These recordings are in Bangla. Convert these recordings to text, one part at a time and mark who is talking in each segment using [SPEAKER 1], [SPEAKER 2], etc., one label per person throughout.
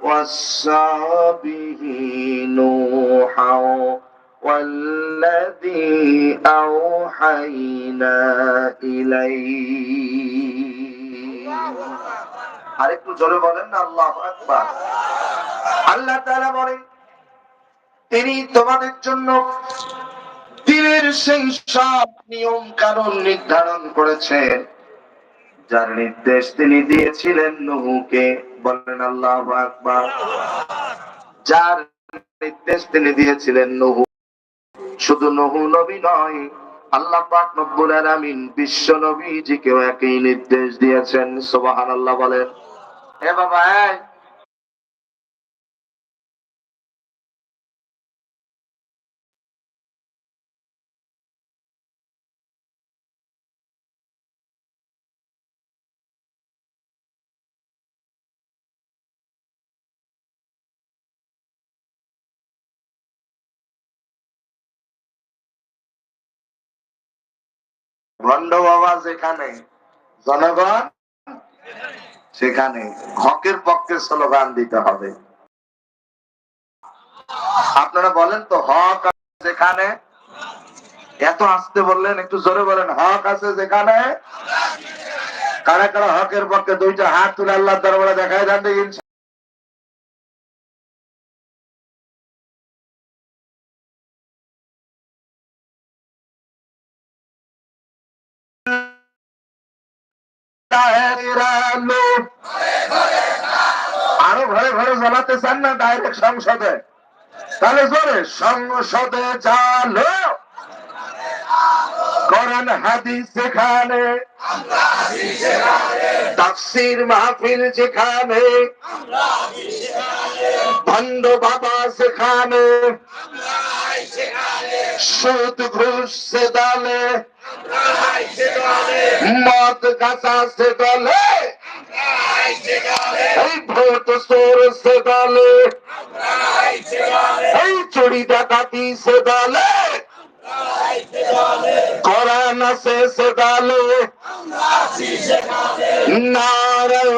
[SPEAKER 1] وصى به نوحا والذي أوحينا إليه আরেকটু জোরে বলেন না আল্লাহ আকবার আল্লাহ তাআলা বলেন তিনি তোমাদের জন্য দিনের সেই সব নিয়ম কানুন নির্ধারণ করেছেন যার নির্দেশ তিনি দিয়েছিলেন নুহুকে বলেন আল্লাহ যার নির্দেশ তিনি দিয়েছিলেন নুহু শুধু নহু নবী নয়, আল্লাহ পাক নব্বুল আলামিন বিশ্ব নবীজিকেও একই নির্দেশ দিয়েছেন, সুবহানাল্লাহ বলেন। এ বাবা ভণ্ড বাবা যেখানে, জনগণ সেখানে। হকের পক্ষে স্লোগান দিতে হবে। আপনারা বলেন তো, হক যেখানে? এত আসতে বললেন, একটু জোরে বলেন, হক আছে যেখানে? কারা কারা হকের পক্ষে দুইটা হাত তুলে আল্লাহ দরবারে দেখায় যান আরও ঘরে ঘরে জ্বালাতে চান না ডাইরেক্ট সংসদে। তাহলে জোরে, সংসদে চালো কোরআন, হাদিস যেখানে। তাফসির মাহফিল যেখানে। ভণ্ড বাবা সেখানে। সুদ ঘুষ সে দলে। মদ গাছা সে দলে। এই ভোট সোর সে দলে। এই চুরি ডাকাতি সে দলে। কোরআন আছে সে দলে। নারায়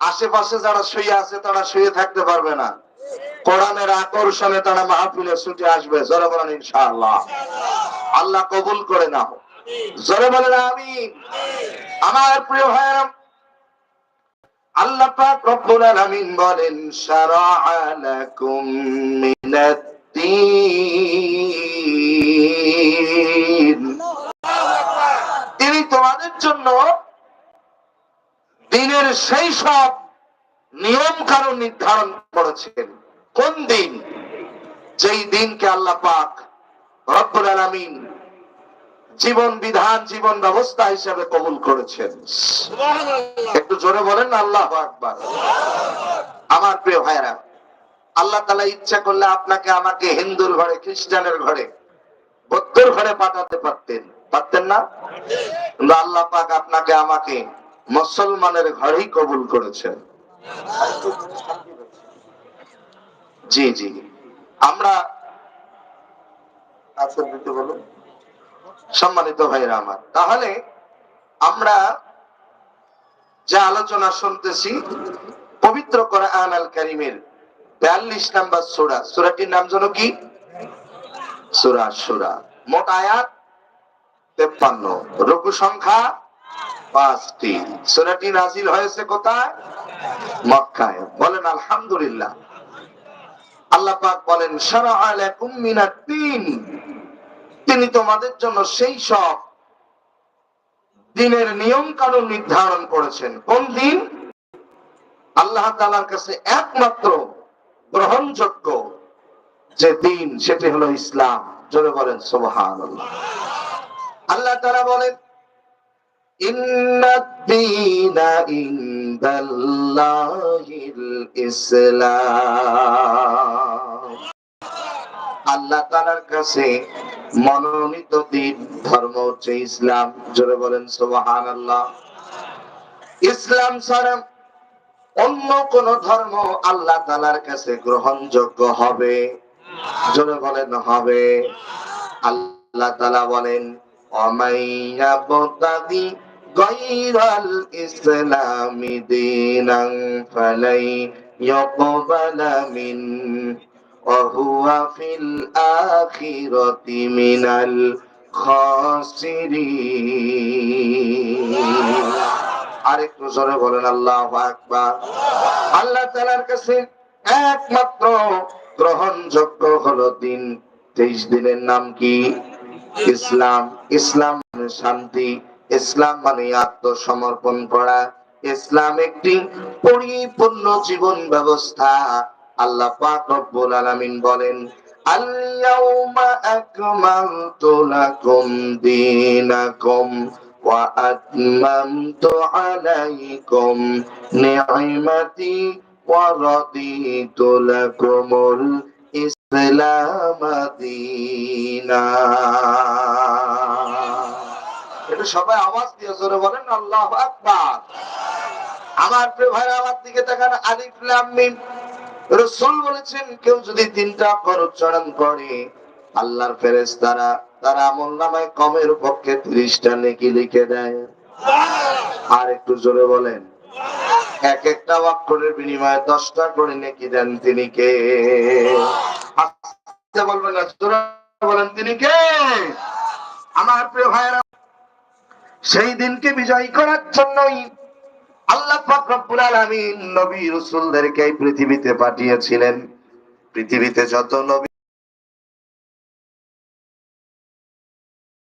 [SPEAKER 1] আশেপাশে যারা শুয়ে আছে তারা শুয়ে থাকতে পারবে না। কোরআনের আকর্ষণে তারা মাহফিলে ছুটে আসবে। জোরে বলেন ইনশাআল্লাহ। আল্লাহ কবুল করে নাও। জোরে বলেন আমি আমার প্রিয় ভাইয়েরা, আল্লাহ পাক রব্বুল আলামিন বলেন শারা'a লাকুম মিনাদ-দীন সেই সব নিয়ম কানুন নির্ধারণ করেছেন। কোন দিন? যেই দিনকে আল্লাহ পাক রব্বুল আলামিন জীবন বিধান জীবন ব্যবস্থা হিসেবে কবুল করেছেন। একটু জোরে বলেন আল্লাহ আকবার। আমার প্রিয় ভাইরা আল্লাহ তালা ইচ্ছা করলে আপনাকে আমাকে হিন্দুর ঘরে খ্রিস্টানের ঘরে বৌদ্ধর ঘরে পাঠাতে পারতেন। পারতেন না? কিন্তু আল্লাহ পাক আপনাকে আমাকে মুসলমানের ঘরেই কবুল করেছেন জি জি। আমরা আচ্ছা সম্মানিত ভাইরা আমার, তাহলে আমরা যে আলোচনা শুনতেছি, পবিত্র কোরআন আল কারিমের বিয়াল্লিশ নাম্বার সুরা। সুরাটির নাম যেন কি? সুরা সুরা মোট আয়াত তেপ্পান্ন। রঘু সংখ্যা পাঁচটি। নাজিল হয়েছে কোথায়? মক্কায়। বলেন, আলহামদুলিল্লাহ। আল্লাহ পাক বলেন সারা তিনি তোমাদের জন্য সেই সব দিনের নিয়ম কানুন নির্ধারণ করেছেন। কোন দিন? আল্লাহ তালার কাছে একমাত্র গ্রহণযোগ্য যে দিন, সেটি হলো ইসলাম। জোরে বলেন সোহান আল্লাহ তারা বলেন কাছে মনোনীত দিন ধর্ম হচ্ছে ইসলাম। জোরে বলেন ইসলাম ছাড়া অন্য কোন ধর্ম আল্লাহ তাআলার কাছে গ্রহণযোগ্য হবে। জোরে বলেন, হবে। আল্লাহ তাআলা বলেন অমাইয়াবতাগি গায়রাল ইসলামি দীনান ফালাই ইয়াকবালা মিন وهو في الآخرة من الخاسرين আরেকটু জোরে বলেন আল্লাহ আকবার আল্লাহ তাআলার কাছে একমাত্র গ্রহণযোগ্য হলো দিন তেইশ দিনের নাম কি ইসলাম ইসলাম মানে শান্তি ইসলাম মানে আত্মসমর্পণ করা। ইসলাম একটি পরিপূর্ণ জীবন ব্যবস্থা। আল্লাহ পাক রব্বুল আলামিন বলেন এটা সবাই আওয়াজ দিয়ে জোরে বলেন, আল্লাহু আকবার। আমার প্রিয় ভাই আমার দিকে তাকান, আলিফ রসুল বলেছেন, কেউ যদি তিনটা অক্ষর উচ্চারণ করে, আল্লাহর ফেরেশতারা তার আমল নামায় কমের পক্ষে ত্রিশটা নেকি লিখে দেয়। আর একটু জোরে বলেন, এক একটা অক্ষরের বিনিময়ে দশটা করে নেকি দেন তিনি কে? বলবেন না, জোরে বলেন, তিনি কে? আমার প্রিয় ভাইয়েরা সেই দিনকে বিজয় করার জন্যই আল্লাহ রব্বুল আলামিন নবী রাসূলদেরকে এই পৃথিবীতে পাঠিয়েছিলেন। পৃথিবীতে যত নবী